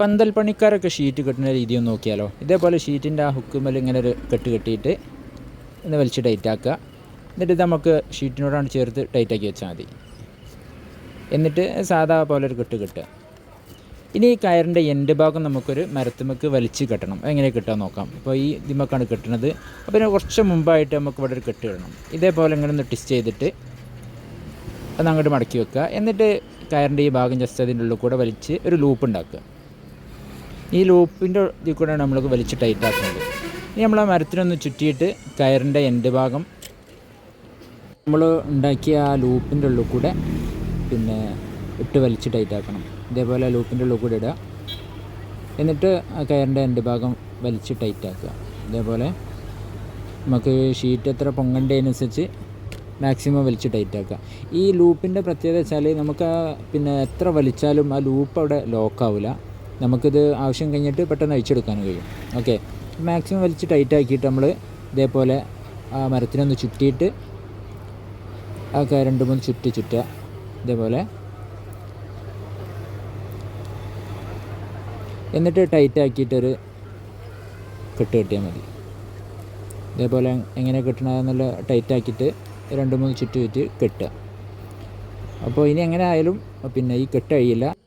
പന്തൽ പണിക്കാരൊക്കെ ഷീറ്റ് കെട്ടുന്ന രീതി ഒന്ന് നോക്കിയാലോ. ഇതേപോലെ ഷീറ്റിന്റെ ആ ഹുക്കുമേൽ ഇങ്ങനെ ഒരു കെട്ട് കെട്ടിയിട്ട് ഒന്ന് വലിച്ച് ടൈറ്റാക്കുക എന്നിട്ട് നമുക്ക് ഷീറ്റിനോടാണ് ചേർത്ത് ടൈറ്റാക്കി വെച്ചാൽ മതി. എന്നിട്ട് സാധാ പോലെ ഒരു കെട്ട് കെട്ടുക. ഇനി ഈ കയറിന്റെ എൻഡ് ഭാഗം നമുക്കൊരു മരത്തുമക്ക് വലിച്ച് കെട്ടണം. എങ്ങനെ കെട്ടാൻ നോക്കാം. ഇപ്പോൾ ഈ ദിമക്കാണ് കെട്ടണത് അപ്പോൾ ഇതിന് കുറച്ച് മുമ്പായിട്ട് നമുക്ക് ഇവിടെ ഒരു കെട്ട് ഇടണം. ഇതേപോലെ ഇങ്ങനെ ഒന്ന് ട്വിസ്റ്റ് ചെയ്തിട്ട് അത് അങ്ങോട്ട് മടക്കി വെക്കുക. എന്നിട്ട് കയറിന്റെ ഈ ഭാഗം ജസ്റ്റ് അതിന്റെ ഉള്ളിൽ കൂടെ വലിച്ച് ഒരു ലൂപ്പ് ഉണ്ടാക്കുക. ഈ ലൂപ്പിന്റെ ഇതിൽ കൂടെയാണ് നമ്മൾക്ക് വലിച്ച് ടൈറ്റ് ആക്കുന്നത്. ഇനി നമ്മൾ ആ മരത്തിനൊന്ന് ചുറ്റിയിട്ട് കയറിന്റെ എൻഡ് ഭാഗം നമ്മൾ ഉണ്ടാക്കിയ ആ ലൂപ്പിന്റെ ഉള്ളിൽ കൂടെ പിന്നെ ഇട്ട് വലിച്ച് ടൈറ്റ് ആക്കണം. ഇതേപോലെ ലൂപ്പിന്റെ ഉള്ളിൽ കൂടെ ഇടുക. എന്നിട്ട് ആ കയറിന്റെ എൻഡ് ഭാഗം വലിച്ച് ടൈറ്റ് ആക്കുക. ഇതേപോലെ നമുക്ക് ഷീറ്റ് എത്ര പൊങ്ങണ്ടതിനനുസരിച്ച് മാക്സിമം വലിച്ച് ടൈറ്റ് ആക്കുക. ഈ ലൂപ്പിന്റെ പ്രത്യേകത വെച്ചാൽ നമുക്ക് പിന്നെ എത്ര വലിച്ചാലും ആ ലൂപ്പ് അവിടെ ലോക്കാവില്ല നമുക്കിത് ആവശ്യം കഴിഞ്ഞിട്ട് പെട്ടെന്ന് അഴിച്ചെടുക്കാനും കഴിയും. ഓക്കെ. മാക്സിമം വലിച്ച് ടൈറ്റ് ആക്കിയിട്ട് നമ്മൾ ഇതേപോലെ ആ മരത്തിനൊന്ന് ചുറ്റിയിട്ട് ആ രണ്ട് മൂന്ന് ചുറ്റി ചുറ്റുക. ഇതേപോലെ. എന്നിട്ട് ടൈറ്റ് ആക്കിയിട്ടൊരു കെട്ട് കെട്ടിയാൽ മതി. ഇതേപോലെ എങ്ങനെ കെട്ടണമെന്നുള്ള ടൈറ്റ് ആക്കിയിട്ട് രണ്ട് മൂന്ന് ചുറ്റി ചുറ്റി കെട്ടുക. അപ്പോൾ ഇനി എങ്ങനെ ആയാലും പിന്നെ ഈ കെട്ട് കഴിയില്ല.